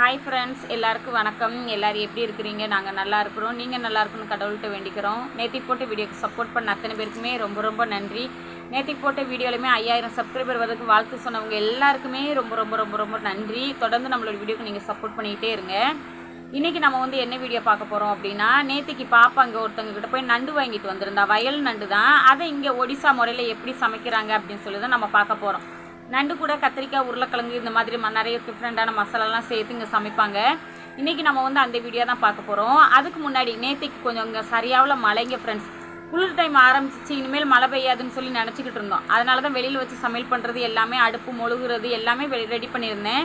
Hi friends எல்லாருக்கும் வணக்கம். எல்லோரும் எப்படி இருக்கிறீங்க? நாங்கள் நல்லா இருக்கிறோம். நீங்கள் நல்லா இருக்கணும்னு கடவுள்கிட்ட வேண்டிக்கிறோம். நேத்திக்கு போட்ட வீடியோக்கு சப்போர்ட் பண்ண அத்தனை பேருக்குமே ரொம்ப ரொம்ப நன்றி. நேத்திக்கு போட்ட வீடியோலையுமே ஐயாயிரம் சப்ஸ்கிரைபர் வரதுக்கு வாழ்த்து சொன்னவங்க எல்லாருக்குமே ரொம்ப ரொம்ப ரொம்ப ரொம்ப நன்றி. தொடர்ந்து நம்மளோட வீடியோக்கு நீங்கள் சப்போர்ட் பண்ணிக்கிட்டே இருங்க. இன்றைக்கி நம்ம வந்து என்ன வீடியோ பார்க்க போகிறோம் அப்படின்னா நேற்றுக்கு பாப்பா அங்கே ஒருத்தவங்க கிட்ட போய் நண்டு வாங்கிட்டு வந்திருந்தா. வயல் நண்டு தான். அதை இங்கே ஒடிசா முறையில் எப்படி சமைக்கிறாங்க அப்படின்னு சொல்லி தான் நம்ம பார்க்க போகிறோம் நண்டு கூட கத்திரிக்காய் உருளைக்கிழங்கு இந்த மாதிரி ம- நிறைய டிஃப்ரெண்ட்டான மசாலாலாம் சேர்த்து இங்கே சமைப்பாங்க. இன்றைக்கி நம்ம வந்து அந்த வீடியோ தான் பார்க்க போகிறோம் அதுக்கு முன்னாடி நேற்றுக்கு கொஞ்சம் இங்கே சரியாவில் மழைங்க ஃப்ரெண்ட்ஸ் குளிர் டைம் ஆரம்பிச்சிச்சு இனிமேல் மழை பெய்யாதுன்னு சொல்லி நினச்சிக்கிட்டு இருந்தோம். அதனால தான் வெளியில் வச்சு சமையல் பண்ணுறது எல்லாமே அடுப்பு மொழுகுறது எல்லாமே ரெடி பண்ணியிருந்தேன்.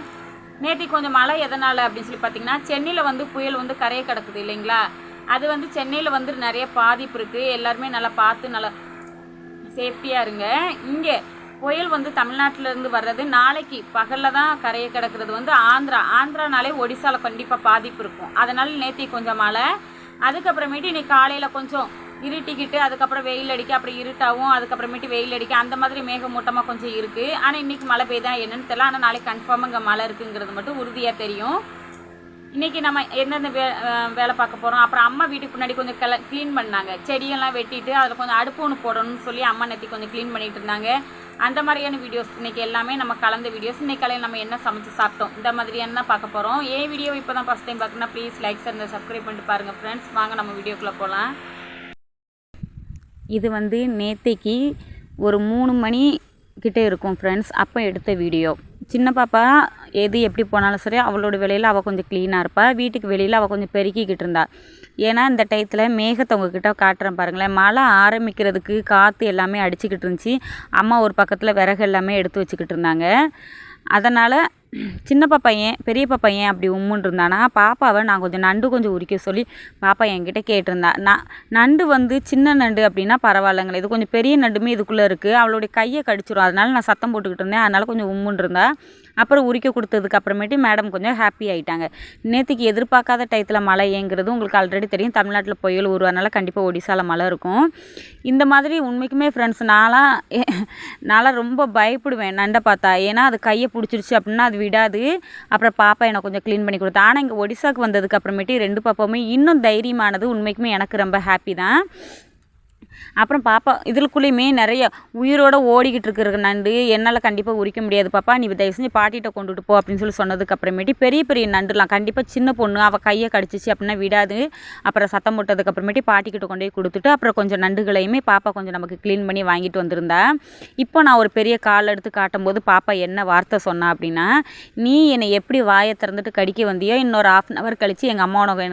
நேற்று கொஞ்சம் மழை எதனால் அப்படின்னு சொல்லி பார்த்தீங்கன்னா சென்னையில் வந்து புயல் வந்து கரையை கிடக்குது இல்லைங்களா? அது வந்து சென்னையில் வந்து நிறைய பாதிப்பு இருக்குது எல்லாருமே நல்லா பார்த்து நல்லா சேஃப்டியாக இருங்க. இங்கே புயல் வந்து தமிழ்நாட்டிலேருந்து வர்றது நாளைக்கு பகலில் தான் கரையை கிடக்கிறது வந்து ஆந்திரா. ஆந்திரானாலே ஒடிசாவில் கண்டிப்பாக பாதிப்பு இருக்கும். அதனால் நேத்தி கொஞ்சம் மழை. அதுக்கப்புறமேட்டு இன்னைக்கு காலையில் கொஞ்சம் இருட்டிக்கிட்டு அதுக்கப்புறம் வெயில் அடிக்க அப்புறம் இருட்டாகும் அதுக்கப்புறமேட்டு வெயில் அடிக்க அந்த மாதிரி மேகமூட்டமாக கொஞ்சம் இருக்குது ஆனால் இன்னைக்கு மழை பெய்தான் என்னென்னு தெரியல. ஆனால் நாளைக்கு கன்ஃபார்மாக இங்கே மழை இருக்குங்கிறது மட்டும் உறுதியாக தெரியும். இன்றைக்கி நம்ம எந்தெந்த வே வேலை பார்க்க போகிறோம் அப்புறம் அம்மா வீட்டுக்கு முன்னாடி கொஞ்சம் கல க்ளீன் பண்ணாங்க. செடியெல்லாம் வெட்டிட்டு அதில் கொஞ்சம் அடுப்பு ஒன்று போடணும்னு சொல்லி அம்மா நேற்றி கொஞ்சம் க்ளீன் பண்ணிகிட்டு இருந்தாங்க. அந்த மாதிரியான வீடியோஸ் இன்றைக்கி எல்லாமே நம்ம கலந்த வீடியோஸ் இன்றைக்கி காலையில் நம்ம என்ன சமைச்சு சாப்பிட்டோம்? இந்த மாதிரியான பார்க்க போகிறோம் ஏன் வீடியோ இப்போ தான் ஃபஸ்ட் டைம் பார்க்கணும்னா ப்ளீஸ் லைக்ஸ் அந்த சப்ஸ்கிரைப் பண்ணிட்டு பாருங்கள் ஃப்ரெண்ட்ஸ் வாங்க நம்ம வீடியோக்குள்ளே போகலாம் இது வந்து நேத்தைக்கு ஒரு மூணு மணி கிட்டே இருக்கும் ஃப்ரெண்ட்ஸ் அப்போ எடுத்த வீடியோ சின்ன பாப்பா எது எப்படி போனாலும் சரி அவளோட வேலையில் அவள் கொஞ்சம் க்ளீனாக இருப்பாள் வீட்டுக்கு வெளியில் அவள் கொஞ்சம் பெருக்கிக்கிட்டு இருந்தா. ஏன்னா இந்த டயத்தில் மேகத்தை உங்ககிட்ட காட்டுறேன் பாருங்களேன். மழை ஆரம்பிக்கிறதுக்கு காற்று எல்லாமே அடிச்சுக்கிட்டு இருந்துச்சு. அம்மா ஒரு பக்கத்தில் விறகு எல்லாமே எடுத்து வச்சுக்கிட்டு இருந்தாங்க. அதனால் சின்ன பாப்பா ஏன் பெரிய பாப்பா ஏன் அப்படி உம்முன்னு இருந்தானா பாப்பாவை நான் கொஞ்சம் நண்டு கொஞ்சம் உரிக்க சொல்லி பாப்பா என்கிட்ட கேட்டிருந்தா. நான் நண்டு வந்து சின்ன நண்டு அப்படின்னா பரவாயில்லைங்களே இது கொஞ்சம் பெரிய நண்டுமே இதுக்குள்ளே இருக்குது அவளுடைய கையை கடிச்சிரும். அதனால நான் சத்தம் போட்டுக்கிட்டு இருந்தேன். அதனால் கொஞ்சம் உம்முன்னு இருந்தா அப்புறம் உரிக்க கொடுத்ததுக்கு அப்புறமேட்டு மேடம் கொஞ்சம் ஹாப்பி ஆகிட்டாங்க நேற்றுக்கு எதிர்பார்க்காத டயத்தில் மழை ஏங்கிறது உங்களுக்கு ஆல்ரெடி தெரியும். தமிழ்நாட்டில் புயல் உருவானால கண்டிப்பாக ஒடிசாவில் மழை இருக்கும். இந்த மாதிரி உண்மைக்குமே ஃப்ரெண்ட்ஸ் நான்லாம் நான்லாம் ரொம்ப பயப்படுவேன் நண்டை பார்த்தா. ஏன்னா அது கையை பிடிச்சிருச்சு அப்படின்னா அது விடாது. அப்புறம் பாப்பா எனக்கு கொஞ்சம் க்ளீன் பண்ணி கொடுத்தா. ஆனால் இங்கே ஒடிசாக்கு வந்ததுக்கு அப்புறமேட்டு ரெண்டு பாப்பாவுமே இன்னும் தைரியமானது. உண்மைக்குமே எனக்கு ரொம்ப ஹாப்பி தான். அப்புறம் பாப்பா இதுக்குள்ளேயுமே நிறைய உயிரோட ஓடிக்கிட்டு இருக்கிற நண்டு என்னால் கண்டிப்பாக உரிக்க முடியாது. பாப்பா நீ தயவு செஞ்சு பாட்டிகிட்ட கொண்டுட்டு போ அப்படின்னு சொல்லி சொன்னதுக்கு அப்புறமேட்டு பெரிய பெரிய நண்டுலாம் கண்டிப்பாக சின்ன பொண்ணு அவள் கையை கடிச்சிச்சு அப்படின்னா விடாது. அப்புறம் சத்தம் போட்டதுக்கு அப்புறமேட்டு பாட்டிக்கிட்ட கொண்டு போய் கொடுத்துட்டு அப்புறம் கொஞ்சம் நண்டுகளையுமே பாப்பா கொஞ்சம் நமக்கு க்ளீன் பண்ணி வாங்கிட்டு வந்திருந்தா. இப்போ நான் ஒரு பெரிய கால் எடுத்து காட்டும்போது பாப்பா என்ன வார்த்தை சொன்னா அப்படின்னா நீ என்னை எப்படி வாயை திறந்துட்டு கடிக்க வந்தியோ இன்னொரு ஆஃப் அன் ஹவர் கழித்து எங்கள் அம்மா உனக்கு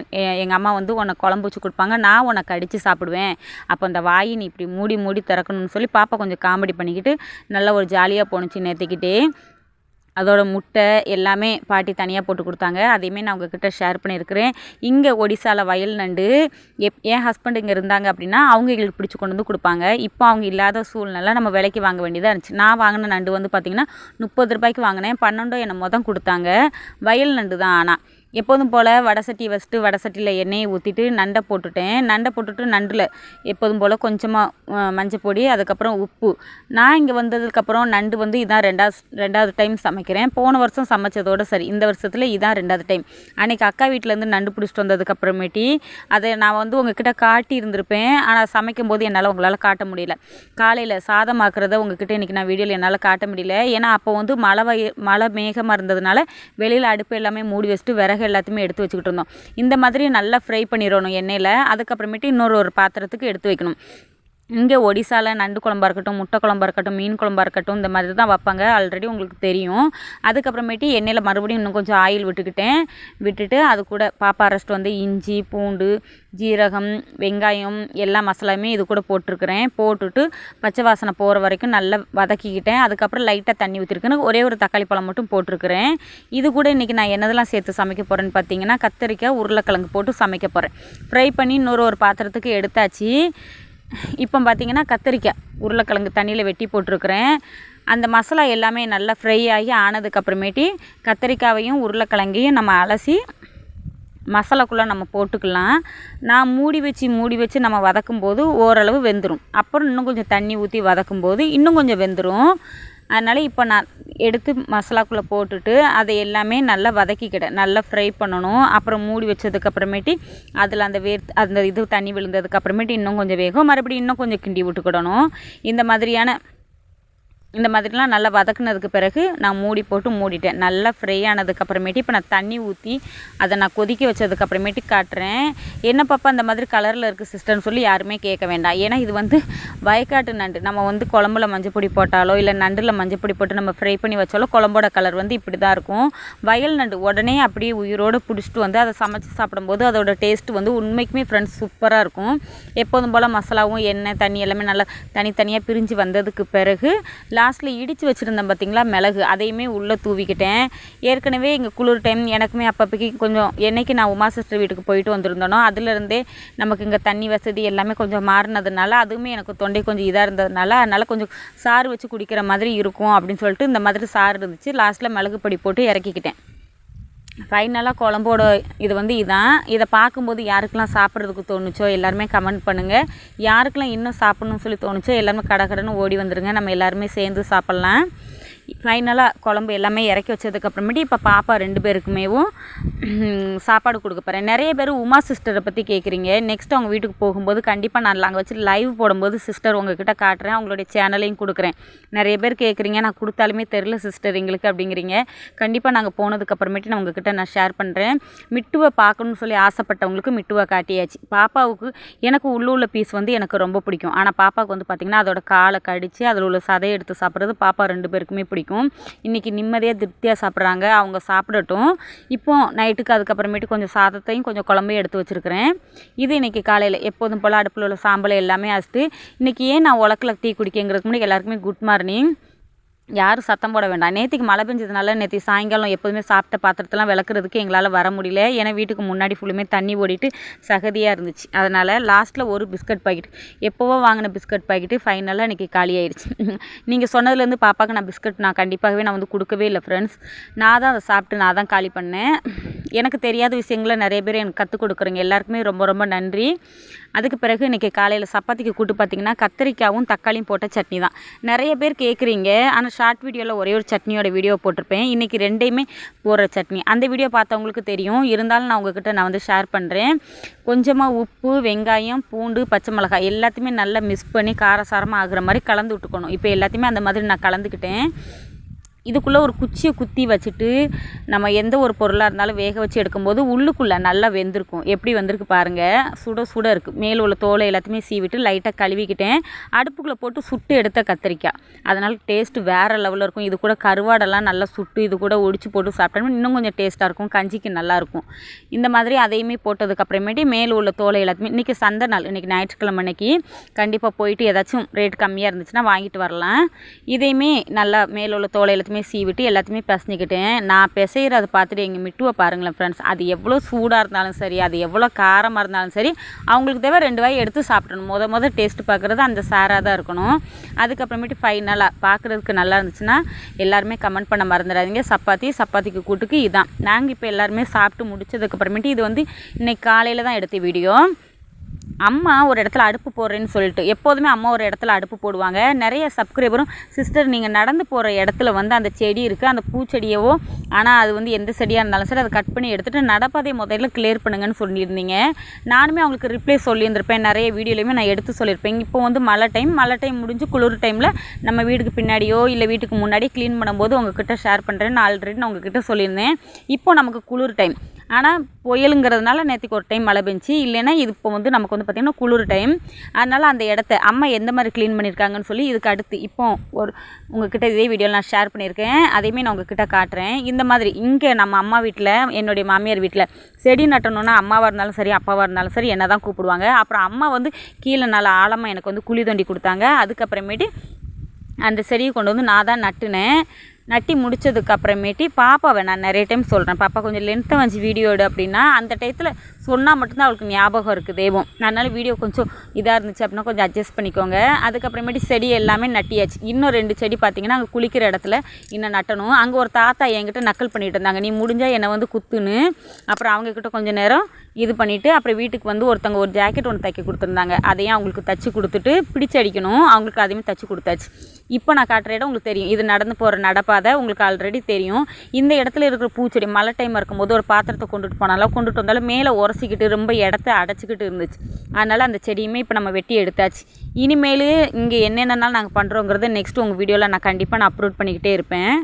எங்கள் அம்மா வந்து உனக்கு குழம்பு வச்சு கொடுப்பாங்க. நான் உனக்கு கடித்து சாப்பிடுவேன். அப்போ அந்த வாயை நீ இப்படி மூடி மூடி திறக்கணும்னு சொல்லி பாப்பா கொஞ்சம் காமெடி பண்ணிக்கிட்டு நல்லா ஒரு ஜாலியாக போணுச்சு நேற்றுக்கிட்டே அதோட முட்டை எல்லாமே பாட்டி தனியாக போட்டு கொடுத்தாங்க. அதையுமே நான் உங்ககிட்ட ஷேர் பண்ணியிருக்கிறேன். இங்கே ஒடிசாவில் வயல் நண்டு எப் என் ஹஸ்பண்ட் இங்கே இருந்தாங்க அப்படின்னா அவங்க எங்களுக்கு பிடிச்சி கொண்டு வந்து கொடுப்பாங்க. இப்போ அவங்க இல்லாத சூழ்நிலை நம்ம விலைக்கு வாங்க வேண்டியதாக இருந்துச்சு. நான் வாங்கின நண்டு வந்து பார்த்திங்கன்னா முப்பது ரூபாய்க்கு வாங்கினேன். பன்னெண்டோ என்ன தான் கொடுத்தாங்க. வயல் நண்டு தான் ஆனால் எப்போதும் போல் வடை சட்டி ஃபஸ்ட்டு வடை சட்டியில் எண்ணெயை ஊற்றிட்டு நண்டை போட்டுட்டேன். நண்டை போட்டுட்டு நண்டில் எப்போதும் போல் கொஞ்சமாக மஞ்சள் பொடி அதுக்கப்புறம் உப்பு. நான் இங்கே வந்ததுக்கப்புறம் நண்டு வந்து இதான் ரெண்டாவது ரெண்டாவது டைம் சமைக்கிறேன். போன வருஷம் சமைச்சதோட சரி இந்த வருஷத்தில் இதான் ரெண்டாவது டைம் அன்றைக்கி அக்கா வீட்டிலேருந்து நண்டு பிடிச்சிட்டு வந்ததுக்கப்புறமேட்டி அதை நான் வந்து உங்ககிட்ட காட்டி இருந்திருப்பேன். ஆனால் சமைக்கும் போது என்னால் உங்களால் காட்ட முடியல. காலையில் சாதம் ஆக்குறத உங்ககிட்ட இன்றைக்கி நான் வீடியோவில் என்னால் காட்ட முடியல. ஏன்னா அப்போ வந்து மழை வய மழை மேகமாக இருந்ததுனால வெளியில் அடுப்பு எல்லாமே மூடி வச்சுட்டு விறகு எல்லாத்தையுமே எடுத்து வச்சுக்கிட்டு இருந்தோம். இந்த மாதிரி நல்லா ஃப்ரை பண்ணிடணும் எண்ணெயில். அதுக்கப்புறமேட்டு இன்னொரு ஒரு பாத்திரத்துக்கு எடுத்து வைக்கணும். இங்கே ஒடிசாவில் நண்டு குழம்பா இருக்கட்டும் முட்டை குழம்பா இருக்கட்டும் மீன் குழம்பா இருக்கட்டும் இந்த மாதிரி தான் வைப்பாங்க. ஆல்ரெடி உங்களுக்கு தெரியும். அதுக்கப்புறமேட்டு எண்ணெயில் மறுபடியும் இன்னும் கொஞ்சம் ஆயில் விட்டுக்கிட்டேன். விட்டுட்டு அது கூட பாப்பா அரைச்சிட்டு வந்து இஞ்சி பூண்டு ஜீரகம் வெங்காயம் எல்லா மசாலாவுமே இது கூட போட்டிருக்கிறேன். போட்டுட்டு பச்சை வாசனை போகிற வரைக்கும் நல்லா வதக்கிக்கிட்டேன். அதுக்கப்புறம் லைட்டாக தண்ணி ஊற்றிருக்கேன்னு ஒரே ஒரு தக்காளி பழம் மட்டும் போட்டிருக்கிறேன். இது கூட இன்றைக்கி நான் என்னதெல்லாம் சேர்த்து சமைக்க போகிறேன்னு பார்த்தீங்கன்னா கத்திரிக்காய் உருளைக்கிழங்கு போட்டு சமைக்க போகிறேன் ஃப்ரை பண்ணி இன்னொரு ஒரு பாத்திரத்துக்கு எடுத்தாச்சு. இப்போ பார்த்திங்கன்னா கத்திரிக்காய் உருளைக்கிழங்கு தண்ணியில் வெட்டி போட்டிருக்கிறேன். அந்த மசாலா எல்லாமே நல்லா ஃப்ரை ஆகி ஆனதுக்கப்புறமேட்டி கத்திரிக்காவையும் உருளைக்கிழங்கையும் நம்ம அலசி மசாலாக்குள்ளே நம்ம போட்டுக்கலாம். நான் மூடி வச்சு மூடி வச்சு நம்ம வதக்கும்போது ஓரளவு வெந்துடும் அப்புறம் இன்னும் கொஞ்சம் தண்ணி ஊற்றி வதக்கும்போது இன்னும் கொஞ்சம் வெந்துடும் அதனால் இப்போ நான் எடுத்து மசாலாக்குள்ளே போட்டுட்டு அதை எல்லாமே நல்லா வதக்கிக்கிட்டேன். நல்லா ஃப்ரை பண்ணணும். அப்புறம் மூடி வச்சதுக்கப்புறமேட்டி அதில் அந்த வேர் அந்த இது தண்ணி விழுந்ததுக்கப்புறமேட்டு இன்னும் கொஞ்சம் வேகும். மறுபடியும் இன்னும் கொஞ்சம் கிண்டி விட்டுக்கிடணும். இந்த மாதிரியான இந்த மாதிரிலாம் நல்லா வதக்குனதுக்கு பிறகு நான் மூடி போட்டு மூடிட்டேன். நல்லா ஃப்ரை ஆனதுக்கப்புறமேட்டு இப்போ நான் தண்ணி ஊற்றி அதை நான் கொதிக்க வச்சதுக்கப்புறமேட்டு காட்டுறேன். என்ன பாப்பா அந்த மாதிரி கலரில் இருக்குது சிஸ்டர்னு சொல்லி யாருமே கேட்க வேண்டாம். ஏன்னா இது வந்து வயக்காட்டு நண்டு. நம்ம வந்து குழம்புல மஞ்சப்பொடி போட்டாலோ இல்லை நண்டில் மஞ்சப்பொடி போட்டு நம்ம ஃப்ரை பண்ணி வச்சாலோ குழம்போட கலர் வந்து இப்படி தான் இருக்கும். வயல் நண்டு உடனே அப்படியே உயிரோடு பிடிச்சிட்டு வந்து அதை சமைச்சு சாப்பிடும்போது அதோட டேஸ்ட் வந்து உண்மைக்குமே ஃப்ரெண்ட்ஸ் சூப்பராக இருக்கும். எப்போதும் போல் மசாலாவும் எண்ணெய் தண்ணி எல்லாமே நல்லா தனித்தனியாக பிரிஞ்சு வந்ததுக்கு பிறகு லாஸ்ட்டில் இடித்து வச்சுருந்தேன் பார்த்தீங்களா மிளகு. அதையுமே உள்ளே தூவிக்கிட்டேன். ஏற்கனவே இங்கே குளிர் டைம் எனக்குமே அப்பப்போக்கி கொஞ்சம் என்னைக்கு நான் உமா சிஸ்டர் வீட்டுக்கு போயிட்டு வந்திருந்தேனோ அதுலேருந்தே நமக்கு இங்கே தண்ணி வசதி எல்லாமே கொஞ்சம் மாறினதுனால அதுவுமே எனக்கு தொண்டை கொஞ்சம் இதாக இருந்ததுனால அதனால் கொஞ்சம் சாறு வச்சு குடிக்கிற மாதிரி இருக்கும் அப்படின்னு சொல்லிட்டு இந்த மாதிரி சாறு இருந்துச்சு. லாஸ்ட்டில் மிளகு பொடி போட்டு இறக்கிக்கிட்டேன். ஃபைனலாக குழம்போட இது வந்து இதான். இதை பார்க்கும்போது யாருக்கெல்லாம் சாப்பிட்றதுக்கு தோணுச்சோ எல்லாருமே கமெண்ட் பண்ணுங்கள் யாருக்கெல்லாம் இன்னும் சாப்பிட்ணுன்னு சொல்லி தோணுச்சோ எல்லாருமே கடை கடைன்னு ஓடி வந்துடுங்க நம்ம எல்லாருமே சேர்ந்து சாப்பிட்லாம். ஃபைனலாக குழம்பு எல்லாமே இறக்கி வச்சதுக்கப்புறமேட்டு இப்போ பாப்பா ரெண்டு பேருக்குமேவும் சாப்பாடு கொடுக்க போகிறேன் நிறைய பேர் உமா சிஸ்டரை பற்றி கேட்குறீங்க நெக்ஸ்ட் அவங்க வீட்டுக்கு போகும்போது கண்டிப்பாக நான் அங்கே வச்சு லைவ் போடும்போது சிஸ்டர் உங்ககிட்ட காட்டுறேன். அவங்களுடைய சேனலையும் கொடுக்குறேன். நிறைய பேர் கேட்குறீங்க நான் கொடுத்தாலுமே தெரில சிஸ்டர் எங்களுக்கு அப்படிங்கிறீங்க. கண்டிப்பாக நாங்கள் போனதுக்கப்புறமேட்டு நான் உங்ககிட்ட நான் ஷேர் பண்ணுறேன் மிட்டுவை பார்க்கணுன்னு சொல்லி ஆசைப்பட்டவங்களுக்கு மிட்டுவை காட்டியாச்சு. பாப்பாவுக்கு எனக்கு உள்ளுள்ள பீஸ் வந்து எனக்கு ரொம்ப பிடிக்கும். ஆனால் பாப்பாவுக்கு வந்து பார்த்திங்கன்னா அதோட காலை கடித்து அதில் உள்ள சதையை எடுத்து சாப்பிட்றது பாப்பா ரெண்டு பேருக்குமே பிடிக்கும். இன்றைக்கி நிம்மதியாக திருப்தியாக சாப்பிட்றாங்க. அவங்க சாப்பிடட்டும். இப்போ நைட்டுக்கு அதுக்கப்புறமேட்டு கொஞ்சம் சாதத்தையும் கொஞ்சம் குழம்பையும் எடுத்து வச்சுருக்கிறேன். இது இன்றைக்கி காலையில் எப்போதும் போல் அடுப்பில் உள்ள சாம்பலை எல்லாமே அரைச்சிட்டு இன்றைக்கி ஏன் நான் உலக்கில் டீ குடிக்கங்கிறதுக்கு முன்னாடி எல்லாருக்குமே குட் மார்னிங் யாரும் சத்தம் போட வேண்டாம். நேற்றுக்கு மழை பெஞ்சதுனால நேற்று சாயங்காலம் எப்போதுமே சாப்பிட்ட பாத்திரத்தெல்லாம் விளக்குறதுக்கு எங்களால் வர முடியல. ஏன்னா வீட்டுக்கு முன்னாடி ஃபுல்லுமே தண்ணி ஓடிட்டு சகதியாக இருந்துச்சு. அதனால் லாஸ்ட்டில் ஒரு பிஸ்கட் பாக்கெட் எப்போவோ வாங்கின பிஸ்கட் பாக்கெட்டு ஃபைனலாக இன்றைக்கி காலி ஆயிடுச்சு. நீங்கள் சொன்னதுலேருந்து பாப்பாவுக்கு நான் பிஸ்கட் நான் கண்டிப்பாகவே நான் வந்து கொடுக்கவே இல்லை ஃப்ரெண்ட்ஸ் நான் தான் அதை சாப்பிட்டு நான் தான் காலி பண்ணேன். எனக்கு தெரியாத விஷயங்களை நிறைய பேர் எனக்கு கற்றுக் கொடுக்குறீங்க. எல்லாருக்குமே ரொம்ப ரொம்ப நன்றி. அதுக்கு பிறகு இன்றைக்கி காலையில் சப்பாத்திக்கு கூட்டு பார்த்திங்கன்னா கத்திரிக்காயும் தக்காளியும் போட்ட சட்னி தான். நிறைய பேர் கேட்குறீங்க ஆனால் ஷார்ட் வீடியோவில் ஒரே ஒரு சட்னியோட வீடியோ போட்டிருப்பேன். இன்றைக்கி ரெண்டையுமே போடுற சட்னி. அந்த வீடியோ பார்த்தவங்களுக்கு தெரியும். இருந்தாலும் நான் உங்ககிட்ட நான் வந்து ஷேர் பண்ணுறேன் கொஞ்சமாக உப்பு வெங்காயம் பூண்டு பச்சை மிளகாய் எல்லாத்தையுமே நல்லா மிக்ஸ் பண்ணி காரசாரமாக ஆகிற மாதிரி கலந்து விட்டுக்கணும். இப்போ எல்லாத்தையுமே அந்த மாதிரி நான் கலந்துக்கிட்டேன். இதுக்குள்ளே ஒரு குச்சியை குத்தி வச்சுட்டு நம்ம எந்த ஒரு பொருளாக இருந்தாலும் வேக வச்சு எடுக்கும்போது உள்ளுக்குள்ளே நல்லா வெந்திருக்கும். எப்படி வந்திருக்கு பாருங்கள் சுட சுட இருக்குது மேலே உள்ள தோலை எல்லாத்தையுமே சீவிட்டு லைட்டாக கழுவிக்கிட்டேன். அடுப்புக்குள்ளே போட்டு சுட்டு எடுத்த கத்திரிக்காய். அதனால் டேஸ்ட்டு வேறு லெவலில் இருக்கும். இது கூட கருவாடெல்லாம் நல்லா சுட்டு இது கூட ஒடிச்சு போட்டு சாப்பிட்டோம்னா இன்னும் கொஞ்சம் டேஸ்ட்டாக இருக்கும். கஞ்சிக்கு நல்லாயிருக்கும் இந்த மாதிரி அதையுமே போட்டதுக்கப்புறமேட்டு மேலே உள்ள தோலை எல்லாத்தையுமே இன்றைக்கி சந்தை நாள். இன்றைக்கி ஞாயிற்றுக்கிழமை அன்னைக்கு கண்டிப்பாக போயிட்டு ஏதாச்சும் ரேட் கம்மியாக இருந்துச்சுன்னா வாங்கிட்டு வரலாம். இதையுமே நல்லா மேலே உள்ள தோலை எல்லாத்தையுமே சீவிட்டு எல்லாத்தையுமே பிசைஞ்சிக்கிட்டேன். நான் பிசைகிறத பார்த்துட்டு எங்கள் மிட்டுவை பாருங்களேன் ஃப்ரெண்ட்ஸ் அது எவ்வளோ சூடாக இருந்தாலும் சரி அது எவ்வளோ காரமாக இருந்தாலும் சரி அவங்களுக்கு தேவை ரெண்டு வாய் எடுத்து சாப்பிடணும். முத முத டேஸ்ட்டு பார்க்குறது அந்த சாராக தான் இருக்கணும். அதுக்கப்புறமேட்டு ஃபைனலாக பார்க்குறதுக்கு நல்லா இருந்துச்சுன்னா எல்லாருமே கமெண்ட் பண்ண மறந்துடாதீங்க. சப்பாத்தி சப்பாத்திக்கு கூட்டுக்கு இதான். நாங்கள் இப்போ எல்லாருமே சாப்பிட்டு முடிச்சதுக்கப்புறமேட்டு இது வந்து இன்றைக்கி காலையில் தான் எடுத்த வீடியோ. அம்மா ஒரு இடத்துல அடுப்பு போடுறேன்னு சொல்லிட்டு எப்போதுமே அம்மா ஒரு இடத்துல அடுப்பு போடுவாங்க. நிறைய சப்ஸ்கிரைபரும் சிஸ்டர் நீங்கள் நடந்து போகிற இடத்துல வந்து அந்த செடி இருக்குது அந்த பூச்செடியவோ ஆனால் அது வந்து எந்த செடியாக இருந்தாலும் சரி அதை கட் பண்ணி எடுத்துகிட்டு நடப்பாதை முதல்ல கிளியர் பண்ணுங்கன்னு சொல்லியிருந்தீங்க. நானுமே அவங்களுக்கு ரிப்ளை சொல்லியிருந்திருப்பேன். நிறைய வீடியோலையுமே நான் எடுத்து சொல்லியிருப்பேன். இப்போ வந்து மழை டைம் மழை டைம் முடிஞ்சு குளிர் டைமில் நம்ம வீட்டுக்கு பின்னாடியோ இல்லை வீட்டுக்கு முன்னாடி க்ளீன் பண்ணும்போது உங்ககிட்ட ஷேர் பண்ணுறேன்னு ஆல்ரெடி நான் உங்ககிட்ட சொல்லியிருந்தேன். இப்போ நமக்கு குளிர் டைம் ஆனால் புயலுங்கிறதுனால நேற்றுக்கு ஒரு டைம் மழை பெஞ்சு இல்லைன்னா இது இப்போ வந்து நமக்கு வந்து பார்த்திங்கன்னா குளிர் டைம் அதனால் அந்த இடத்த அம்மா எந்த மாதிரி க்ளீன் பண்ணியிருக்காங்கன்னு சொல்லி இதுக்கு அடுத்து இப்போ ஒரு உங்ககிட்ட இதே வீடியோவில் நான் ஷேர் பண்ணியிருக்கேன். அதையுமே நான் உங்ககிட்ட காட்டுறேன். இந்த மாதிரி இங்கே நம்ம அம்மா வீட்டில் என்னுடைய மாமியார் வீட்டில் செடி நட்டணும்னா அம்மாவாக இருந்தாலும் சரி அப்பாவாக இருந்தாலும் சரி என்ன தான் கூப்பிடுவாங்க. அப்புறம் அம்மா வந்து கீழே நல்லா ஆழமாக எனக்கு வந்து குழி தோண்டி கொடுத்தாங்க. அதுக்கப்புறமேட்டு அந்த செடியை கொண்டு வந்து நான் தான் நட்டுனேன். நட்டி முடிச்சதுக்கு அப்புறமேட்டி பாப்பாவை நான் நிறைய டைம் சொல்கிறேன் பாப்பா கொஞ்சம் லென்த்தை வச்சு வீடியோ எடு அப்படின்னா அந்த டயத்தில் சொன்னால் மட்டும்தான் அவளுக்கு ஞாபகம் இருக்குது தெய்வம். அதனால் வீடியோ கொஞ்சம் இதாக இருந்துச்சு அப்படின்னா கொஞ்சம் அட்ஜஸ்ட் பண்ணிக்கோங்க. அதுக்கப்புறமேட்டு செடி எல்லாமே நட்டியாச்சு. இன்னும் ரெண்டு செடி பார்த்தீங்கன்னா அங்கே குளிக்கிற இடத்துல இன்னும் நட்டணும். அங்கே ஒரு தாத்தா என்கிட்ட நக்கல் பண்ணிட்டு இருந்தாங்க. நீ முடிஞ்சால் என்னை வந்து குத்துன்னு. அப்புறம் அவங்கக்கிட்ட கொஞ்சம் நேரம் இது பண்ணிவிட்டு அப்புறம் வீட்டுக்கு வந்து ஒருத்தவங்க ஒரு ஜாக்கெட் ஒன்று தைக்க கொடுத்துருந்தாங்க. அதையும் அவங்களுக்கு தச்சு கொடுத்துட்டு பிடிச்சு அடிக்கணும். அவங்களுக்கு அதையுமே தச்சு கொடுத்தாச்சு. இப்போ நான் காட்டுற இடம் உங்களுக்கு தெரியும். இது நடந்து போகிற நடப்பாதை உங்களுக்கு ஆல்ரெடி தெரியும். இந்த இடத்துல இருக்கிற பூச்செடி மழை டைம் இருக்கும்போது ஒரு பாத்திரத்தை கொண்டுட்டு போனாலும் கொண்டுட்டு வந்தாலும் மேலே உரசிக்கிட்டு ரொம்ப இடத்த அடைச்சிக்கிட்டு இருந்துச்சு. அதனால் அந்த செடியுமே இப்போ நம்ம வெட்டி எடுத்தாச்சு. இனிமேல் இங்கே என்னென்னலாம் நாங்கள் பண்ணுறோங்கிறத நெக்ஸ்ட் உங்கள் வீடியோவில் நான் கண்டிப்பாக நான் அப்லோட் பண்ணிக்கிட்டே இருப்பேன்.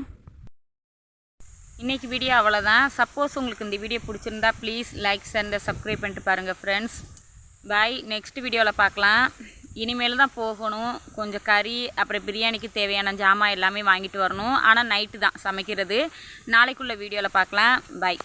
இன்றைக்கி வீடியோ அவ்வளோதான் சப்போஸ் உங்களுக்கு இந்த வீடியோ பிடிச்சிருந்தா ப்ளீஸ் லைக்ஸ் அண்ட் சப்ஸ்கிரைப் பண்ணிட்டு பாருங்கள் ஃப்ரெண்ட்ஸ் பாய் நெக்ஸ்ட் வீடியோவில் பார்க்கலாம். இனிமேல் தான் போகணும். கொஞ்சம் கறி அப்புறம் பிரியாணிக்கு தேவையான ஜாமான் எல்லாமே வாங்கிட்டு வரணும். ஆனால் நைட்டு தான் சமைக்கிறது. நாளைக்குள்ள வீடியோவில் பார்க்கலாம். பாய்